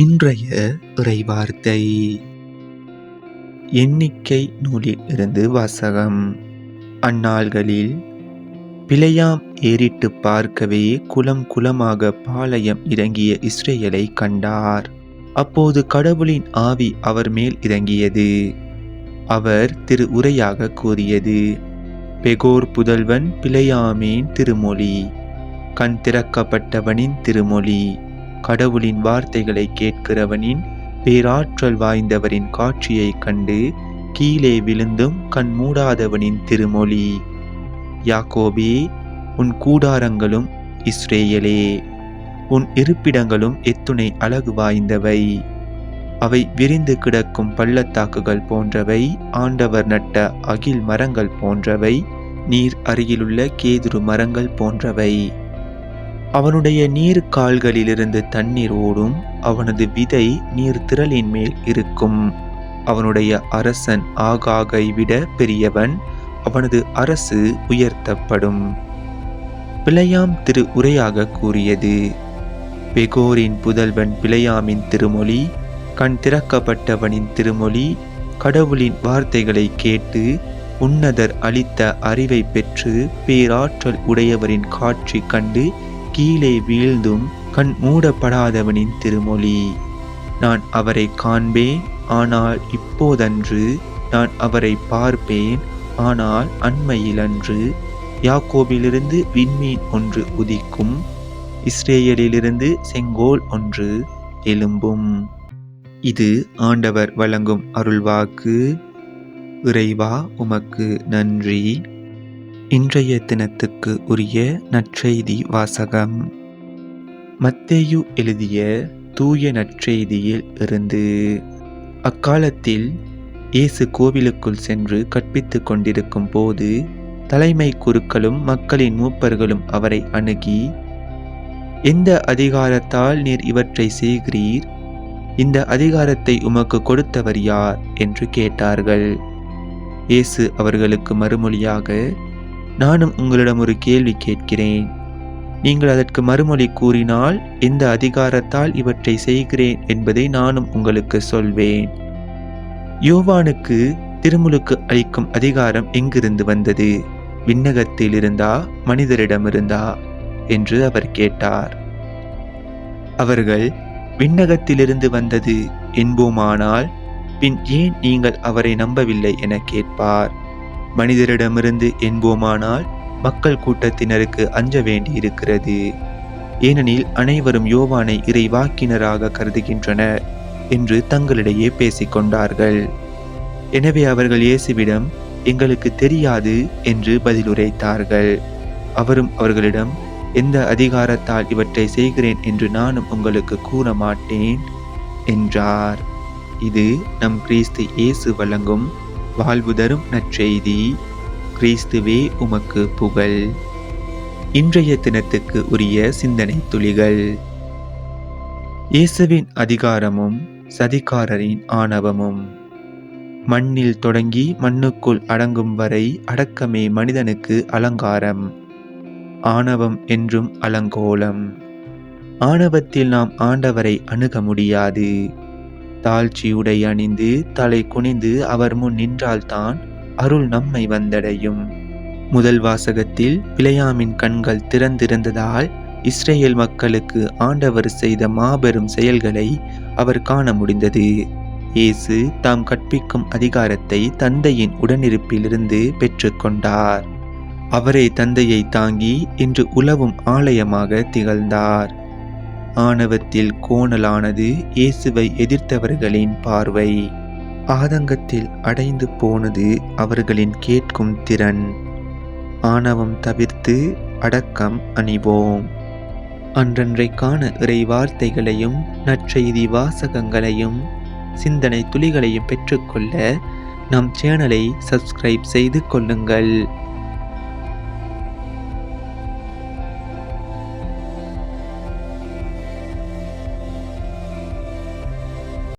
இன்றைய இறைவார்த்தை. எண்ணிக்கை நூலில் இருந்து வாசகம். அந்நாள்களில் பிழையாம் ஏறிட்டு பார்க்கவே குலம் குலமாக பாளையம் இறங்கிய இஸ்ரேலை கண்டார். அப்போது கடவுளின் ஆவி அவர் மேல் இறங்கியது. அவர் திரு உரையாக கூறியது பெகோர் புதல்வன் பிழையாமேன் திருமொழி கண் திறக்கப்பட்டவனின் திருமொழி கடவுளின் வார்த்தைகளை கேட்கிறவனின் பேராற்றல் வாய்ந்தவரின் காட்சியைக் கண்டு கீழே விழுந்தும் கண் மூடாதவனின் திருமொழி. யாக்கோபே உன் கூடாரங்களும் இஸ்ரேயலே உன் இருப்பிடங்களும் எத்துணை அழகு வாய்ந்தவை. அவை விரிந்து கிடக்கும் பள்ளத்தாக்குகள் போன்றவை ஆண்டவர் நட்ட அகில் மரங்கள் போன்றவை நீர் அருகிலுள்ள கேதுரு மரங்கள் போன்றவை. அவனுடைய நீர் கால்களிலிருந்து தண்ணீர் ஓடும் அவனது விதை நீர் திரளின் மேல் இருக்கும். அவனுடைய அரசன் ஆகாகை விட பெரியவன் அவனது அரசு உயர்த்தப்படும். பிழையாம் திரு உரையாக கூறியது. பெகோரின் புதல்வன் பிழையாமின் திருமொழி கண் திறக்கப்பட்டவனின் திருமொழி கடவுளின் வார்த்தைகளை கேட்டு உன்னதர் அளித்த அறிவை பெற்று பேராற்றல் உடையவரின் காட்சி கண்டு கீழே வீழ்ந்தும் கண் மூடப்படாதவனின் திருமொழி. நான் அவரை காண்பேன் ஆனால் இப்போதன்று நான் அவரை பார்ப்பேன் ஆனால் அண்மையிலன்று யாக்கோபிலிருந்து விண்மீன் ஒன்று உதிக்கும் இஸ்ரேலிலிருந்து செங்கோல் ஒன்று எழும்பும். இது ஆண்டவர் வழங்கும் அருள்வாக்கு. இறைவா உமக்கு நன்றி. இன்றைய தினத்துக்கு உரிய நற்செய்தி வாசகம். மத்தேயு எழுதிய தூய நற்செய்தியில் இருந்து அக்காலத்தில் இயேசு கோவிலுக்குள் சென்று கற்பித்துக் கொண்டிருக்கும் போது தலைமை குருக்களும் மக்களின் மூப்பர்களும் அவரை அணுகி எந்த அதிகாரத்தால் நீர் இவற்றை செய்கிறீர்? இந்த அதிகாரத்தை உமக்கு கொடுத்தவர் யார்? என்று கேட்டார்கள். இயேசு அவர்களுக்கு மறுமொழியாக நானும் உங்களிடம் ஒரு கேள்வி கேட்கிறேன். நீங்கள் அதற்கு மறுமொழி கூறினால் எந்த அதிகாரத்தால் இவற்றை செய்கிறேன் என்பதை நானும் உங்களுக்கு சொல்வேன். யோவானுக்கு திருமுழுக்கு அளிக்கும் அதிகாரம் எங்கிருந்து வந்தது? விண்ணகத்தில் இருந்தா மனிதரிடமிருந்தா என்று அவர் கேட்டார். அவர்கள் விண்ணகத்திலிருந்து வந்தது என்போமானால் பின் ஏன் நீங்கள் அவரை நம்பவில்லை என கேட்பார். மனிதரிடமிருந்து என்போமானால் மக்கள் கூட்டத்தினருக்கு அஞ்ச வேண்டியிருக்கிறது. ஏனெனில் அனைவரும் யோவானை இறைவாக்கினராக கருதுகின்றனர் என்று தங்களிடையே பேசிக்கொண்டார்கள். எனவே அவர்கள் இயேசுவிடம் எங்களுக்கு தெரியாது என்று பதிலுரைத்தார்கள். அவரும் அவர்களிடம் எந்த அதிகாரத்தால் இவற்றை செய்கிறேன் என்று நானும் உங்களுக்கு கூற மாட்டேன் என்றார். இது நம் கிறிஸ்து இயேசு வழங்கும் வாழ்வு தரும் நற்செய்தி கிறிஸ்துவே உமக்கு புகழ். இன்றைய தினத்துக்கு உரிய சிந்தனை துளிகள். இயேசுவின் அதிகாரமும் சதிகாரரின் ஆணவமும். மண்ணில் தொடங்கி மண்ணுக்குள் அடங்கும் வரை அடக்கமே மனிதனுக்கு அலங்காரம். ஆணவம் என்றும் அலங்கோலம். ஆணவத்தில் நாம் ஆண்டவரை அணுக முடியாது. தாழ்ச்சி உடை அணிந்து தலை குனிந்து அவர் முன் நின்றால்தான் அருள் நம்மை வந்தடையும். முதல் வாசகத்தில் பிழையாமின் கண்கள் திறந்திருந்ததால் இஸ்ரேல் மக்களுக்கு ஆண்டவர் செய்த மாபெரும் செயல்களை அவர் காண முடிந்தது. இயேசு தாம் கற்பிக்கும் அதிகாரத்தை தந்தையின் உடனிருப்பிலிருந்து பெற்றுக்கொண்டார். அவரே தந்தையை தாங்கி இன்று உலவும் ஆலயமாக திகழ்ந்தார். ஆணவத்தில் கோணலானது இயேசுவை எதிர்த்தவர்களின் பார்வை. ஆதங்கத்தில் அடைந்து போனது அவர்களின் கேட்கும் திறன். ஆணவம் தவிர்த்து அடக்கம் அணிவோம். அன்றன்றைக்கான இறை வார்த்தைகளையும் நற்செய்தி வாசகங்களையும் சிந்தனை துளிகளையும் பெற்றுக்கொள்ள நம் சேனலை சப்ஸ்கிரைப் செய்து கொள்ளுங்கள்.